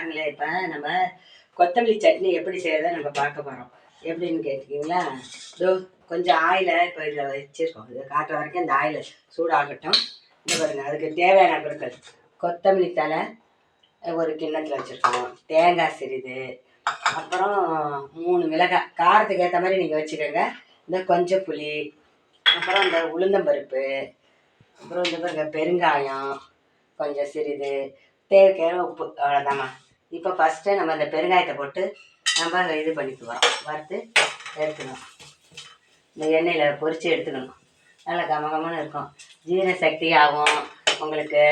பாருங்களேன் இப்போ நம்ம கொத்தமல்லி சட்னி எப்படி செய்யறதை நம்ம பார்க்க போகிறோம் எப்படின்னு கேட்டிங்களா? இதோ கொஞ்சம் ஆயிலை இப்போ இதில் வச்சுருக்கோம். இதை காட்டுற வரைக்கும் இந்த ஆயில் சூடாகட்டும். இது பாருங்க அதுக்கு தேவையான பொருட்கள். கொத்தமல்லி தலை ஒரு கிண்ணத்தில் வச்சுருக்கோம். தேங்காய் சிறிது அப்புறம் மூணு மிளகாய். காரத்துக்கு ஏற்ற மாதிரி நீங்கள் வச்சுக்கோங்க. இந்த கொஞ்சம் புளி அப்புறம் இந்த உளுந்தம்பருப்பு அப்புறம் இந்த பாருங்க பெருங்காயம் கொஞ்சம் சிறிது தேவைக்கேற உப்பு அவ்வளோதாம்மா இப்போ ஃபஸ்ட்டு நம்ம இந்த பெருங்காயத்தை போட்டு நம்ம இது பண்ணிக்குவோம். வறுத்து எடுத்துக்கணும். இந்த எண்ணெயில் பொரித்து எடுத்துக்கணும். நல்லா கமகமன்னு இருக்கும். ஜீரண சக்தி ஆகும் உங்களுக்கு.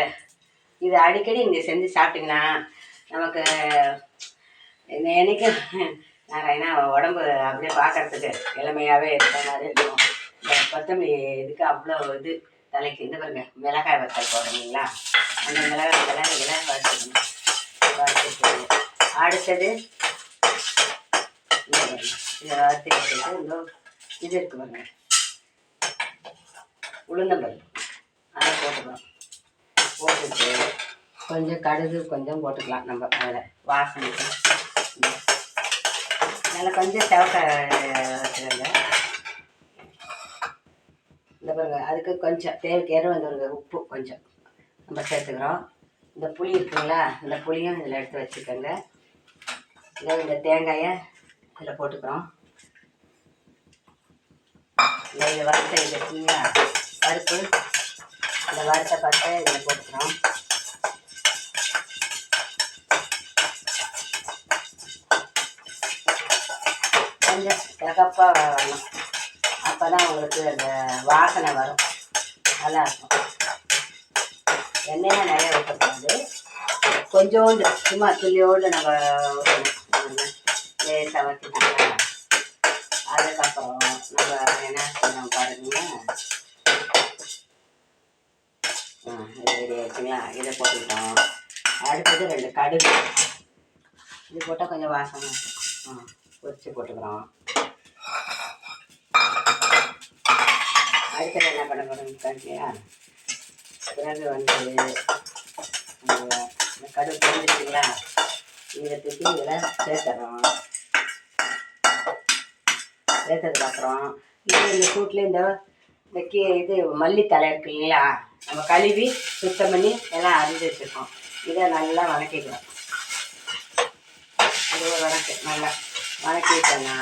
இது அடிக்கடி நீங்கள் செஞ்சு சாப்பிட்டீங்கன்னா நமக்கு என்னைக்கும் நாராயணா உடம்பு அப்படியே பார்க்கறதுக்கு இளமையாகவே இருக்கிற மாதிரி இருக்கும். இந்த கொத்தமல்லி இதுக்கு அவ்வளோ இது தலைக்கு. இந்த பாருங்க மிளகாய் வத்தல் போடுறீங்களா? அந்த மிளகாய் வத்தலை இதெல்லாம் வறுத்துக்கணும். அடுத்தது இது இருக்கு பாருங்க. உளுந்தம்பருப்பு. அதை போட்டுக்கலாம். போட்டுட்டு கொஞ்சம் கடுகு கொஞ்சம் போட்டுக்கலாம் நம்ம அதில் வாசனைக்கு. நல்லா கொஞ்சம் செவக்க வச்சுருங்க இந்த பாருங்க அதுக்கு கொஞ்சம் தேவைக்கு ஏற வந்துருங்க உப்பு கொஞ்சம். நம்ம சேர்த்துக்கிறோம். இந்த புளி இருக்குங்களா? இந்த புளியும் இதில் எடுத்து வச்சுக்கோங்க. இல்லை இந்த தேங்காயை இதில் போட்டுக்கிறோம். இல்லை இது வறுத்த இது இருக்குங்களா பருப்பு இந்த வறுத்த பட்டை இதில் போட்டுக்கிறோம். கொஞ்சம் தகப்பாக வரணும். அப்போ தான் உங்களுக்கு அந்த வாசனை வரும். நல்லா இருக்கும். நிறைய ஊற்றக்கூடாது கொஞ்சோண்டு சும்மா துளியோடு நம்ம ஊற்றணும் லேசாக வச்சுக்கலாம் அதுக்கப்புறம் நம்ம என்ன செய்யணும் பாருங்க ஆ இது இதை போட்டுட்டோம் அடுத்தது ரெண்டு கடுகு இது போட்டால் கொஞ்சம் வாசமாக இருக்கும். ஆ பொரிச்சு போட்டுக்கிறோம் அடுத்தது என்ன பண்ண போகிறோம் கட்டியா பிறகு வந்து அந்த இந்த கடுகு பொரிஞ்சிருச்சுங்களா இதை தூக்கி இதில் சேர்த்துறோம் சேர்த்ததுக்கப்புறம் இது இந்த கூட்டில் இந்த இந்த கீ இது மல்லித்தலை இருக்கு இல்லைங்களா? நம்ம கழுவி சுத்தம் பண்ணி எல்லாம் அரிஞ்சு வச்சுருக்கோம். இதை நல்லா வதக்கிக்கிறோம் இது ஒரு வதக்கு நல்லா வதக்கிட்டோன்னா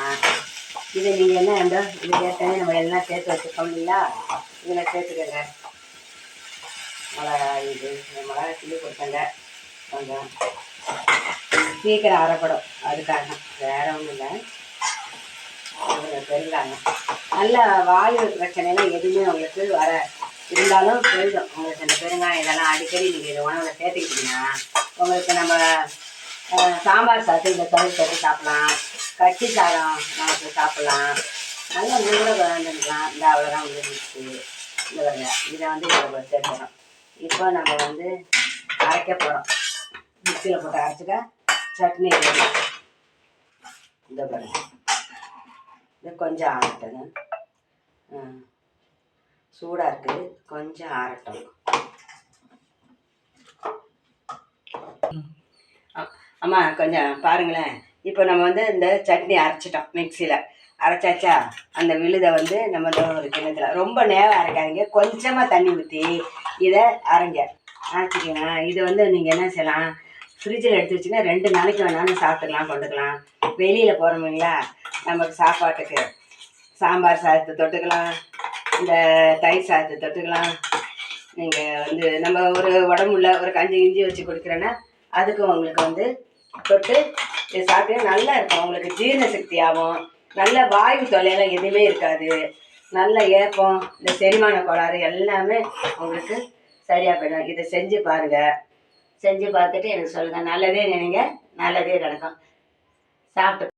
இதை நீங்கள் என்ன இந்த இது ஏற்கனவே நம்ம எல்லாம் சேர்த்து வச்சுருக்கோம் இல்லைங்களா? இதில் சேர்த்துக்கங்க. மிளகா இது மிளகா கிள்ளி கொடுத்தங்க. கொஞ்சம் சீக்கிரம் அரைப்படும். அதுக்காக வேற ஒன்றும் இல்லை. அதுல பெருங்காயம் நல்ல வாயு பிரச்சனைலாம் எதுவுமே உங்களுக்கு வர இருந்தாலும் போயிடும். உங்களுக்கு அந்த பெருங்காயம் இதெல்லாம் அடிக்கடி நீங்கள் உணவில் சேர்த்துக்கிட்டீங்கன்னா உங்களுக்கு நம்ம சாம்பார் சாதம் இந்த தொழில் சேர்த்து சாப்பிடலாம். கட்டி சாதம் நமக்கு சாப்பிடலாம். நல்ல கூட விளாண்டுக்கலாம் இந்த அவ்வளோதான் முடிஞ்சிச்சு இந்த வருங்க இதை வந்து இவ்வளோ சேர்த்துறோம் இப்போ நம்ம வந்து அரைக்க போகிறோம் மிக்சியில் போட்டு அரைச்சிக்க சட்னி இந்த பாருங்க. இது கொஞ்சம் ஆறட்டும் சூடாக இருக்குது கொஞ்சம் ஆறட்டும். அ- அம்மா கொஞ்சம் பாருங்களேன். இப்போ நம்ம வந்து இந்த சட்னி அரைச்சிட்டோம் மிக்சியில் அரைச்சாச்சா? அந்த விழுதை வந்து நம்ம ஒரு கிணத்துல ரொம்ப நேரம் அரைக்காதீங்க. கொஞ்சமாக தண்ணி ஊற்றி இதை அரைங்க. அரைச்சிக்கங்க. இதை வந்து நீங்கள் என்ன செய்யலாம்? ஃப்ரிட்ஜில் எடுத்து வச்சிங்கன்னா ரெண்டு நாளைக்கு வேணாலும் சாப்பிட்டுக்கலாம் கொண்டுக்கலாம். வெளியில் போகிறோமிங்களா நமக்கு சாப்பாட்டுக்கு. சாம்பார் சாதத்தை தொட்டுக்கலாம். இந்த தயிர் சாதத்தை தொட்டுக்கலாம். நீங்கள் வந்து நம்ம ஒரு உடம்புல ஒரு கஞ்சி கிஞ்சி வச்சு கொடுக்குறோன்னா அதுக்கும் உங்களுக்கு வந்து தொட்டு இது சாப்பிட்டா நல்லா இருக்கும். உங்களுக்கு ஜீரண சக்தி ஆகும். நல்ல வாயு தொல்லையெல்லாம் எதுவுமே இருக்காது. நல்ல ஏப்பம் இந்த செரிமான கோளாறு எல்லாமே உங்களுக்கு சரியாக போயிடும். இதை செஞ்சு பாருங்கள் செஞ்சு பார்த்துட்டு எனக்கு சொல்லுங்கள் நல்லதே நினைங்க. நல்லதே நடக்கும். சாப்பிட்டு